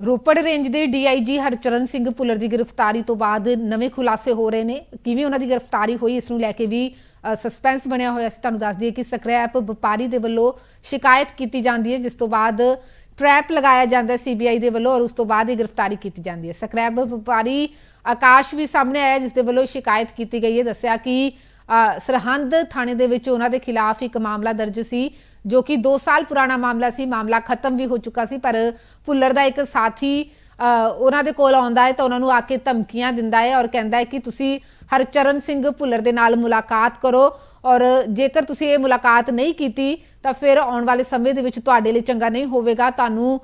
Ropar range ਦੇ DIG Harcharan Singh Bhullar ਦੀ ਗ੍ਰਿਫਤਾਰੀ ਤੋਂ ਬਾਅਦ ਨਵੇਂ ਖੁਲਾਸੇ ਹੋ ਰਹੇ ਨੇ। ਕਿਵੇਂ ਉਹਨਾਂ ਦੀ ਗ੍ਰਿਫਤਾਰੀ ਹੋਈ, ਇਸ ਨੂੰ ਲੈ ਕੇ ਵੀ ਸਸਪੈਂਸ ਬਣਿਆ ਹੋਇਆ ਸੀ। ਤੁਹਾਨੂੰ ਦੱਸ ਦਈਏ ਕਿ ਸਕ੍ਰੈਪ ਵਪਾਰੀ ਦੇ ਵੱਲੋਂ ਸ਼ਿਕਾਇਤ ਕੀਤੀ ਜਾਂਦੀ ਹੈ, ਜਿਸ ਤੋਂ ਬਾਅਦ ਟ੍ਰੈਪ ਲਗਾਇਆ ਜਾਂਦਾ ਸੀਬੀਆਈ ਦੇ ਵੱਲੋਂ ਔਰ ਉਸ ਤੋਂ ਬਾਅਦ ਇਹ ਗ੍ਰਿਫਤਾਰੀ ਕੀਤੀ ਜਾਂਦੀ ਹੈ। ਸਕ੍ਰੈਪ ਵਪਾਰੀ ਆਕਾਸ਼ ਵੀ ਸਾਹਮਣੇ ਆਇਆ ਜਿਸ ਦੇ ਵੱਲੋਂ ਸ਼ਿਕਾਇਤ ਕੀਤੀ ਗਈ ਹੈ। ਦੱਸਿਆ ਕਿ ਸਰਹੰਦ ਥਾਣੇ ਦੇ ਵਿੱਚ ਉਹਨਾਂ ਦੇ ਖਿਲਾਫ ਇੱਕ ਮਾਮਲਾ ਦਰਜ ਸੀ, ਜੋ ਕਿ 2 ਸਾਲ ਪੁਰਾਣਾ ਮਾਮਲਾ ਸੀ। ਮਾਮਲਾ ਖਤਮ ਵੀ ਹੋ ਚੁੱਕਾ ਸੀ, ਪਰ ਭੁੱਲਰ ਦਾ ਇੱਕ ਸਾਥੀ ਉਹਨਾਂ ਦੇ ਕੋਲ ਆਉਂਦਾ ਹੈ ਤਾਂ ਉਹਨਾਂ ਨੂੰ ਆ ਕੇ ਧਮਕੀਆਂ ਦਿੰਦਾ ਹੈ ਔਰ ਕਹਿੰਦਾ ਹੈ ਕਿ ਤੁਸੀਂ ਹਰਚਰਨ ਸਿੰਘ ਭੁੱਲਰ ਦੇ ਨਾਲ ਮੁਲਾਕਾਤ ਕਰੋ ਔਰ ਜੇਕਰ ਤੁਸੀਂ ਇਹ ਮੁਲਾਕਾਤ ਨਹੀਂ ਕੀਤੀ, ਤਾਂ ਫਿਰ ਆਉਣ ਵਾਲੇ ਸਮੇਂ ਦੇ ਵਿੱਚ ਤੁਹਾਡੇ ਲਈ ਚੰਗਾ ਨਹੀਂ ਹੋਵੇਗਾ, ਤੁਹਾਨੂੰ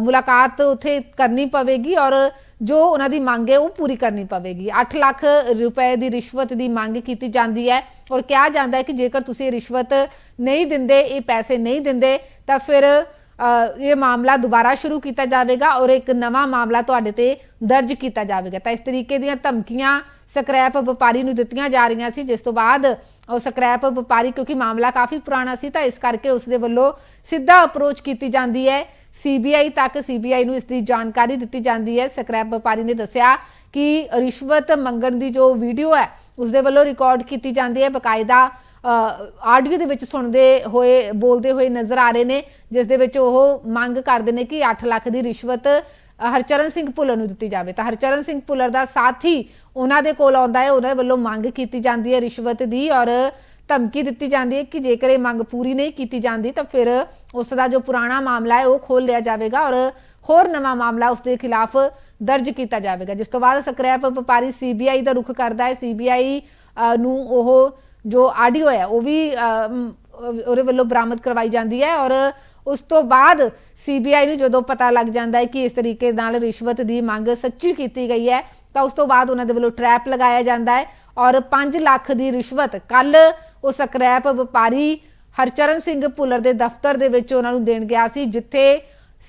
ਮੁਲਾਕਾਤ ਉੱਥੇ ਕਰਨੀ ਪਵੇਗੀ ਔਰ ਜੋ ਉਹਨਾਂ ਦੀ ਮੰਗ ਹੈ ਉਹ ਪੂਰੀ ਕਰਨੀ ਪਵੇਗੀ। 8 ਲੱਖ ਰੁਪਏ ਦੀ ਰਿਸ਼ਵਤ ਦੀ ਮੰਗ ਕੀਤੀ ਜਾਂਦੀ ਹੈ ਔਰ ਕਿਹਾ ਜਾਂਦਾ ਹੈ ਕਿ ਜੇਕਰ ਤੁਸੀਂ ਇਹ ਰਿਸ਼ਵਤ ਨਹੀਂ ਦਿੰਦੇ, ਇਹ ਪੈਸੇ ਨਹੀਂ ਦਿੰਦੇ, ਤਾਂ ਫਿਰ ਇਹ ਮਾਮਲਾ ਦੁਬਾਰਾ ਸ਼ੁਰੂ ਕੀਤਾ ਜਾਵੇਗਾ ਔਰ ਇੱਕ ਨਵਾਂ ਮਾਮਲਾ ਤੁਹਾਡੇ ਤੇ ਦਰਜ ਕੀਤਾ ਜਾਵੇਗਾ। ਤਾਂ ਇਸ ਤਰੀਕੇ ਦੀਆਂ ਧਮਕੀਆਂ ਸਕ੍ਰੈਪ ਵਪਾਰੀ ਨੂੰ ਦਿੱਤੀਆਂ ਜਾ ਰਹੀਆਂ ਸੀ, ਜਿਸ ਤੋਂ ਬਾਅਦ ਉਹ ਸਕ੍ਰੈਪ ਵਪਾਰੀ, ਕਿਉਂਕਿ ਮਾਮਲਾ ਕਾਫੀ ਪੁਰਾਣਾ ਸੀ, ਤਾਂ ਇਸ ਕਰਕੇ ਉਸ ਦੇ ਵੱਲੋਂ ਸਿੱਧਾ ਅਪਰੋਚ ਕੀਤੀ ਜਾਂਦੀ ਹੈ। ਸੀਬੀਆਈ ਤੱਕ ਸੀਬੀਆਈ ਨੂੰ ਇਸ ਦੀ ਜਾਣਕਾਰੀ ਦਿੱਤੀ ਜਾਂਦੀ ਹੈ। ਸਕ੍ਰੈਪ ਵਪਾਰੀ ਨੇ ਦੱਸਿਆ ਕਿ ਰਿਸ਼ਵਤ ਮੰਗਣ ਦੀ ਜੋ ਵੀਡੀਓ ਹੈ, ਉਸ ਦੇ ਵੱਲੋਂ ਰਿਕਾਰਡ ਕੀਤੀ ਜਾਂਦੀ ਹੈ। ਬਕਾਇਦਾ ਆਡੀਓ ਦੇ ਵਿੱਚ ਸੁਣਦੇ ਹੋਏ, ਬੋਲਦੇ ਹੋਏ ਨਜ਼ਰ ਆ ਰਹੇ ਨੇ, ਜਿਸ ਦੇ ਵਿੱਚ ਉਹ ਮੰਗ ਕਰਦੇ ਨੇ ਕਿ 8 ਲੱਖ ਦੀ ਰਿਸ਼ਵਤ ਹਰਚਰਨ ਸਿੰਘ ਭੁੱਲਰ ਨੂੰ ਦਿੱਤੀ ਜਾਵੇ। ਤਾਂ ਹਰਚਰਨ ਸਿੰਘ ਭੁੱਲਰ ਦਾ ਸਾਥੀ ਉਹਨਾਂ ਦੇ ਕੋਲ ਆਉਂਦਾ ਹੈ, ਉਹਨਾਂ ਵੱਲੋਂ ਮੰਗ ਕੀਤੀ ਜਾਂਦੀ ਹੈ ਰਿਸ਼ਵਤ ਦੀ ਔਰ ਧਮਕੀ ਦਿੱਤੀ ਜਾਂਦੀ ਹੈ ਕਿ ਜੇਕਰ ਇਹ ਮੰਗ ਪੂਰੀ ਨਹੀਂ ਕੀਤੀ ਜਾਂਦੀ ਤਾਂ ਫਿਰ ਉਸ ਦਾ ਜੋ ਪੁਰਾਣਾ ਮਾਮਲਾ ਹੈ ਉਹ ਖੋਲ ਲਿਆ ਜਾਵੇਗਾ ਔਰ ਹੋਰ ਨਵਾਂ ਮਾਮਲਾ ਉਸ ਦੇ ਖਿਲਾਫ ਦਰਜ ਕੀਤਾ ਜਾਵੇਗਾ। ਜਿਸ ਤੋਂ ਬਾਅਦ ਸਕ੍ਰੈਪ ਵਪਾਰੀ ਸੀਬੀਆਈ ਦਾ ਰੁਖ ਕਰਦਾ ਹੈ। ਸੀਬੀਆਈ ਨੂੰ ਉਹ ਜੋ ਆਡੀਓ ਹੈ, ਉਹ ਵੀ ਉਹਦੇ ਵੱਲੋਂ ਬਰਾਮਦ ਕਰਵਾਈ ਜਾਂਦੀ ਹੈ ਔਰ ਉਸ ਤੋਂ ਬਾਅਦ ਸੀਬੀਆਈ ਨੂੰ ਜਦੋਂ ਪਤਾ ਲੱਗ ਜਾਂਦਾ ਹੈ ਕਿ ਇਸ ਤਰੀਕੇ ਨਾਲ ਰਿਸ਼ਵਤ ਦੀ ਮੰਗ ਸੱਚੀ ਕੀਤੀ ਗਈ ਹੈ, ਤਾਂ ਉਸ ਤੋਂ ਬਾਅਦ ਉਹਨਾਂ ਦੇ ਵੱਲੋਂ ਟ੍ਰੈਪ ਲਗਾਇਆ ਜਾਂਦਾ ਹੈ ਔਰ 5 ਲੱਖ ਦੀ ਰਿਸ਼ਵਤ ਕੱਲ ਉਸ ਸਕ੍ਰੈਪ ਵਪਾਰੀ ਹਰਚਰਨ ਸਿੰਘ ਭੁੱਲਰ ਦੇ ਦਫ਼ਤਰ ਦੇ ਵਿੱਚ ਉਹਨਾਂ ਨੂੰ ਦੇਣ ਗਿਆ ਸੀ, ਜਿੱਥੇ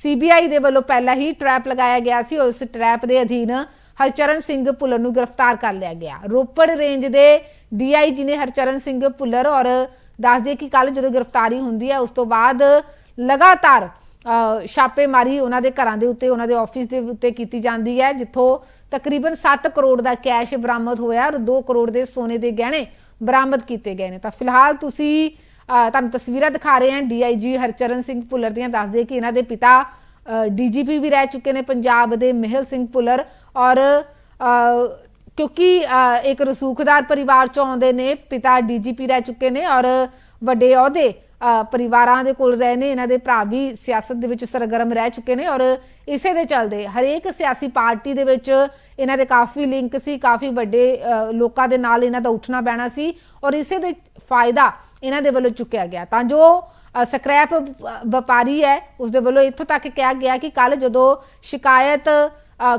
ਸੀਬੀਆਈ ਦੇ ਵੱਲੋਂ ਪਹਿਲਾਂ ਹੀ ਟ੍ਰੈਪ ਲਗਾਇਆ ਗਿਆ ਸੀ ਉਸ ਟ੍ਰੈਪ ਦੇ ਅਧੀਨ ਹਰਚਰਨ ਸਿੰਘ ਭੁੱਲਰ ਨੂੰ ਗ੍ਰਿਫਤਾਰ ਕਰ ਲਿਆ ਗਿਆ। ਰੋਪੜ ਰੇਂਜ ਦੇ ਡੀਆਈਜੀ ਨੇ ਹਰਚਰਨ ਸਿੰਘ ਭੁੱਲਰ ਔਰ ਦੱਸ ਦਈਏ ਕਿ ਕੱਲ ਜਦੋਂ ਗ੍ਰਿਫਤਾਰੀ ਹੁੰਦੀ ਹੈ, ਉਸ ਤੋਂ ਬਾਅਦ ਲਗਾਤਾਰ ਛਾਪੇਮਾਰੀ ਉਹਨਾਂ ਦੇ ਘਰਾਂ ਦੇ ਉੱਤੇ, ਉਹਨਾਂ ਦੇ ਆਫਿਸ ਦੇ ਉੱਤੇ ਕੀਤੀ ਜਾਂਦੀ ਹੈ, ਜਿੱਥੋਂ ਤਕਰੀਬਨ 7 ਕਰੋੜ ਦਾ ਕੈਸ਼ ਬਰਾਮਦ ਹੋਇਆ ਔਰ 2 ਕਰੋੜ ਦੇ ਸੋਨੇ ਦੇ ਗਹਿਣੇ ਬਰਾਮਦ ਕੀਤੇ ਗਏ ਨੇ। ਤਾਂ ਫਿਲਹਾਲ ਤੁਸੀਂ ਤੁਹਾਨੂੰ ਤਸਵੀਰਾਂ ਦਿਖਾ ਰਹੇ ਹਾਂ ਡੀਆਈਜੀ ਹਰਚਰਨ ਸਿੰਘ ਭੁੱਲਰ ਦੀਆਂ ਦੱਸ ਦਈਏ ਕਿ ਇਹਨਾਂ ਦੇ ਪਿਤਾ ਡੀਜੀਪੀ ਵੀ ਰਹਿ ਚੁੱਕੇ ਨੇ ਪੰਜਾਬ ਦੇ ਮਹਿਲ ਸਿੰਘ ਭੁੱਲਰ। ਔਰ ਕਿਉਂਕਿ ਇੱਕ ਰਸੂਖਦਾਰ ਪਰਿਵਾਰ ਚੋਂ ਆਉਂਦੇ ਨੇ, ਪਿਤਾ ਡੀਜੀਪੀ ਰਹਿ ਚੁੱਕੇ ਨੇ ਔਰ ਵੱਡੇ ਅਹੁਦੇ ਪਰਿਵਾਰਾਂ ਦੇ ਕੋਲ ਰਹੇ ਨੇ, ਇਹਨਾਂ ਦੇ ਭਰਾ ਵੀ ਸਿਆਸਤ ਦੇ ਵਿੱਚ ਸਰਗਰਮ ਰਹਿ ਚੁੱਕੇ ਨੇ ਔਰ ਇਸੇ ਦੇ ਚੱਲਦੇ, ਹਰੇਕ ਸਿਆਸੀ ਪਾਰਟੀ ਦੇ ਵਿੱਚ ਇਹਨਾਂ ਦੇ ਕਾਫੀ ਲਿੰਕ ਸੀ, ਕਾਫੀ ਵੱਡੇ ਲੋਕਾਂ ਦੇ ਨਾਲ ਇਹਨਾਂ ਦਾ ਉੱਠਣਾ ਬਹਿਣਾ ਸੀ ਔਰ ਇਸੇ ਦੇ ਫਾਇਦਾ ਇਹਨਾਂ ਦੇ ਵੱਲੋਂ ਚੁੱਕਿਆ ਗਿਆ, ਤਾਂ ਜੋ ਸਕ੍ਰੈਪ ਵਪਾਰੀ ਹੈ ਉਸ ਦੇ ਵੱਲੋਂ ਇੱਥੋਂ ਤੱਕ ਕਿਹਾ ਗਿਆ ਕਿ ਕੱਲ ਜਦੋਂ ਸ਼ਿਕਾਇਤ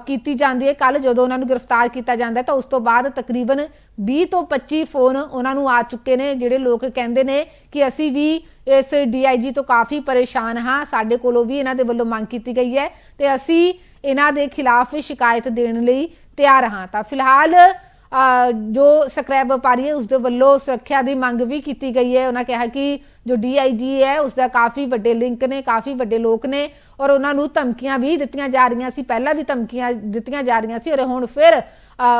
ਕੀਤੀ ਜਾਂਦੀ ਹੈ। ਕੱਲ ਜਦੋਂ ਉਹਨਾਂ ਨੂੰ ਗ੍ਰਿਫਤਾਰ ਕੀਤਾ ਜਾਂਦਾ ਤਾਂ ਉਸ ਤੋਂ ਬਾਅਦ ਤਕਰੀਬਨ 20 ਤੋਂ 25 ਫੋਨ ਉਹਨਾਂ ਨੂੰ ਆ ਚੁੱਕੇ ਨੇ, ਜਿਹੜੇ ਲੋਕ ਕਹਿੰਦੇ ਨੇ ਕਿ ਅਸੀਂ ਵੀ ਇਸ ਡੀਆਈਜੀ ਤੋਂ ਕਾਫੀ ਪਰੇਸ਼ਾਨ ਹਾਂ। ਸਾਡੇ ਕੋਲੋਂ ਵੀ ਇਹਨਾਂ ਦੇ ਵੱਲੋਂ ਮੰਗ ਕੀਤੀ ਗਈ ਹੈ ਤੇ ਅਸੀਂ ਇਹਨਾਂ ਦੇ ਖਿਲਾਫ ਸ਼ਿਕਾਇਤ ਦੇਣ ਲਈ ਤਿਆਰ ਹਾਂ। ਤਾਂ ਫਿਲਹਾਲ ਜੋ ਸਕ੍ਰੈਬ ਵਪਾਰੀ ਹੈ ਉਸ ਦੇ ਵੱਲੋਂ ਸੁਰੱਖਿਆ ਦੀ ਮੰਗ ਵੀ ਕੀਤੀ ਗਈ ਹੈ। ਉਹਨਾਂ ਕਿਹਾ ਕਿ ਜੋ ਡੀਆਈਜੀ ਹੈ ਉਸ ਦਾ ਕਾਫੀ ਵੱਡੇ ਲਿੰਕ ਨੇ, ਕਾਫੀ ਵੱਡੇ ਲੋਕ ਨੇ ਔਰ ਉਹਨਾਂ ਨੂੰ ਧਮਕੀਆਂ ਵੀ ਦਿੱਤੀਆਂ ਜਾ ਰਹੀਆਂ ਸੀ। ਪਹਿਲਾਂ ਵੀ ਧਮਕੀਆਂ ਦਿੱਤੀਆਂ ਜਾ ਰਹੀਆਂ ਸੀ ਔਰ ਹੁਣ ਫਿਰ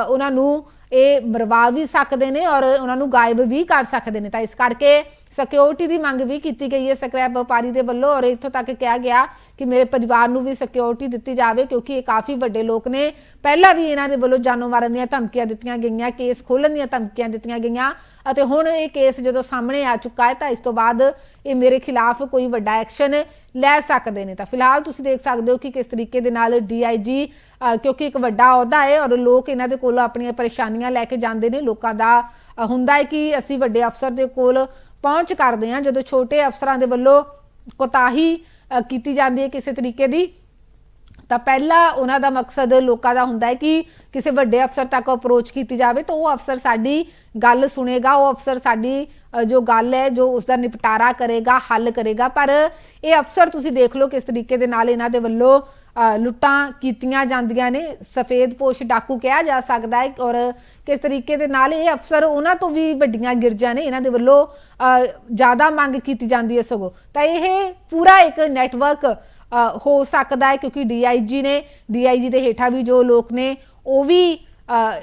ਉਹਨਾਂ ਨੂੰ ਇਹ ਮਰਵਾ ਵੀ ਸਕਦੇ ਨੇ ਔਰ ਉਹਨਾਂ ਨੂੰ ਗਾਇਬ ਵੀ ਕਰ ਸਕਦੇ ਨੇ। ਤਾਂ ਇਸ ਕਰਕੇ ਸਿਕਿਉਰਿਟੀ ਦੀ ਮੰਗ ਵੀ ਕੀਤੀ ਗਈ ਹੈ ਸਕ੍ਰੈਪ ਵਪਾਰੀ ਦੇ ਵੱਲੋਂ ਔਰ ਇੱਥੋਂ ਤੱਕ ਕਿਹਾ ਗਿਆ ਕਿ ਮੇਰੇ ਪਰਿਵਾਰ ਨੂੰ ਵੀ ਸਿਕਿਉਰਿਟੀ ਦਿੱਤੀ ਜਾਵੇ ਕਿਉਂਕਿ ਇਹ ਕਾਫੀ ਵੱਡੇ ਲੋਕ ਨੇ। ਪਹਿਲਾਂ ਵੀ ਇਹਨਾਂ ਦੇ ਵੱਲੋਂ ਜਾਨੋਂ ਮਾਰਨ ਦੀਆਂ ਧਮਕੀਆਂ ਦਿੱਤੀਆਂ ਗਈਆਂ, ਕੇਸ ਖੋਲਣ ਦੀਆਂ ਧਮਕੀਆਂ ਦਿੱਤੀਆਂ ਗਈਆਂ ਅਤੇ ਹੁਣ ਇਹ ਕੇਸ ਜਦੋਂ ਸਾਹਮਣੇ ਆ ਚੁੱਕਾ ਹੈ ਤਾਂ ਇਸ ਤੋਂ ਬਾਅਦ ਇਹ ਮੇਰੇ ਖਿਲਾਫ ਕੋਈ ਵੱਡਾ ਐਕਸ਼ਨ ਲੈ ਸਕਦੇ ਨੇ ਤਾਂ ਫਿਲਹਾਲ ਤੁਸੀਂ ਦੇਖ ਸਕਦੇ ਹੋ ਕਿ ਕਿਸ ਤਰੀਕੇ ਦੇ ਨਾਲ ਡੀਆਈਜੀ ਕਿਉਂਕਿ ਇੱਕ ਵੱਡਾ ਅਹੁਦਾ ਹੈ ਔਰ ਲੋਕ ਇਹਨਾਂ ਦੇ ਕੋਲ ਆਪਣੀਆਂ ਪਰੇਸ਼ਾਨੀਆਂ ਲੈ ਕੇ ਜਾਂਦੇ ਨੇ। ਲੋਕਾਂ ਦਾ ਹੁੰਦਾ ਹੈ ਕਿ ਅਸੀਂ ਵੱਡੇ ਅਫਸਰ ਦੇ ਕੋਲ ਪਹੁੰਚ ਕਰਦੇ ਹਾਂ, ਜਦੋਂ ਛੋਟੇ ਅਫਸਰਾਂ ਦੇ ਵੱਲੋਂ ਕੋਤਾਹੀ ਕੀਤੀ ਜਾਂਦੀ ਹੈ ਕਿਸੇ ਤਰੀਕੇ ਦੀ। ਤਾਂ ਪਹਿਲਾ ਉਹਨਾਂ ਦਾ ਮਕਸਦ ਲੋਕਾਂ ਦਾ ਹੁੰਦਾ ਹੈ ਕਿ ਕਿਸੇ ਵੱਡੇ ਅਫਸਰ ਤੱਕ ਅਪਰੋਚ ਕੀਤੀ ਜਾਵੇ ਤਾਂ ਉਹ ਅਫਸਰ ਸਾਡੀ ਗੱਲ ਸੁਣੇਗਾ ਉਹ ਅਫਸਰ ਸਾਡੀ ਜੋ ਗੱਲ ਹੈ ਜੋ ਉਸ ਦਾ ਨਿਪਟਾਰਾ ਕਰੇਗਾ ਹੱਲ ਕਰੇਗਾ। ਪਰ ਇਹ ਅਫਸਰ ਤੁਸੀਂ ਦੇਖ ਲਓ ਕਿਸ ਤਰੀਕੇ ਦੇ ਨਾਲ ਇਹਨਾਂ ਦੇ ਵੱਲੋਂ ਲੁੱਟਾਂ ਕੀਤੀਆਂ ਜਾਂਦੀਆਂ ਨੇ। ਸਫੇਦ ਪੋਸ਼ ਡਾਕੂ ਕਿਹਾ ਜਾ ਸਕਦਾ ਹੈ ਔਰ ਕਿਸ ਤਰੀਕੇ ਦੇ ਨਾਲ ਇਹ ਅਫਸਰ ਉਹਨਾਂ ਤੋਂ ਵੀ ਵੱਡੀਆਂ ਗਿਰਜਾਂ ਨੇ ਇਹਨਾਂ ਦੇ ਵੱਲੋਂ ਅ, ਜ਼ਿਆਦਾ ਮੰਗ ਕੀਤੀ ਜਾਂਦੀ ਹੈ ਸਗੋਂ। ਤਾਂ ਇਹ ਪੂਰਾ ਇੱਕ ਨੈਟਵਰਕ ਹੋ ਸਕਦਾ ਹੈ ਕਿਉਂਕਿ ਡੀਆਈਜੀ ਨੇ ਡੀਆਈਜੀ ਦੇ ਹੇਠਾਂ ਵੀ ਜੋ ਲੋਕ ਨੇ, ਉਹ ਵੀ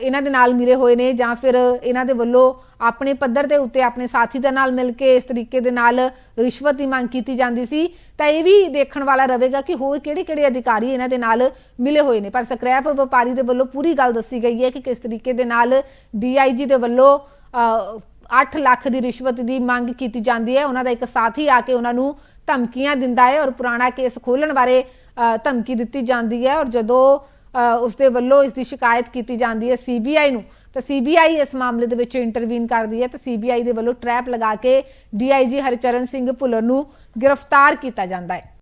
ਇਹਨਾਂ ਦੇ ਨਾਲ ਮਿਲੇ ਹੋਏ ਨੇ ਜਾਂ ਫਿਰ ਇਹਨਾਂ ਦੇ ਵੱਲੋਂ ਆਪਣੇ ਪੱਧਰ ਦੇ ਉੱਤੇ ਆਪਣੇ ਸਾਥੀ ਦੇ ਨਾਲ ਮਿਲ ਕੇ ਇਸ ਤਰੀਕੇ ਦੇ ਨਾਲ ਰਿਸ਼ਵਤ ਦੀ ਮੰਗ ਕੀਤੀ ਜਾਂਦੀ ਸੀ। ਤਾਂ ਇਹ ਵੀ ਦੇਖਣ ਵਾਲਾ ਰਹੇਗਾ ਕਿ ਹੋਰ ਕਿਹੜੇ-ਕਿਹੜੇ ਅਧਿਕਾਰੀ ਇਹਨਾਂ ਦੇ ਨਾਲ ਮਿਲੇ ਹੋਏ ਨੇ। ਪਰ ਸਕ੍ਰੈਪ ਵਪਾਰੀ ਦੇ ਵੱਲੋਂ ਪੂਰੀ ਗੱਲ ਦੱਸੀ ਗਈ ਹੈ ਕਿ ਕਿਸ ਤਰੀਕੇ ਦੇ ਨਾਲ ਡੀਆਈਜੀ ਦੇ ਵੱਲੋਂ 8 ਲੱਖ ਦੀ ਰਿਸ਼ਵਤ ਦੀ ਮੰਗ ਕੀਤੀ ਜਾਂਦੀ ਹੈ। ਉਹਨਾਂ ਦਾ ਇੱਕ ਸਾਥੀ ਆ ਕੇ ਉਹਨਾਂ ਨੂੰ ਧਮਕੀਆਂ ਦਿੰਦਾ ਹੈ ਔਰ ਪੁਰਾਣਾ ਕੇਸ ਖੋਲਣ ਬਾਰੇ ਧਮਕੀ ਦਿੱਤੀ ਜਾਂਦੀ ਹੈ ਔਰ ਜਦੋਂ ਅ, ਉਸ ਦੇ ਵੱਲੋਂ ਇਸ ਦੀ ਸ਼ਿਕਾਇਤ ਕੀਤੀ ਜਾਂਦੀ ਹੈ ਸੀਬੀਆਈ ਨੂੰ ਤਾਂ ਸੀਬੀਆਈ ਇਸ ਮਾਮਲੇ ਦੇ ਵਿੱਚ ਇੰਟਰਵੀਨ ਕਰਦੀ ਹੈ ਤਾਂ ਸੀਬੀਆਈ ਦੇ ਵੱਲੋਂ ਟਰੈਪ ਲਗਾ ਕੇ ਡੀਆਈਜੀ ਹਰਚਰਨ ਸਿੰਘ ਭੁੱਲਰ ਨੂੰ ਗ੍ਰਿਫਤਾਰ ਕੀਤਾ ਜਾਂਦਾ ਹੈ।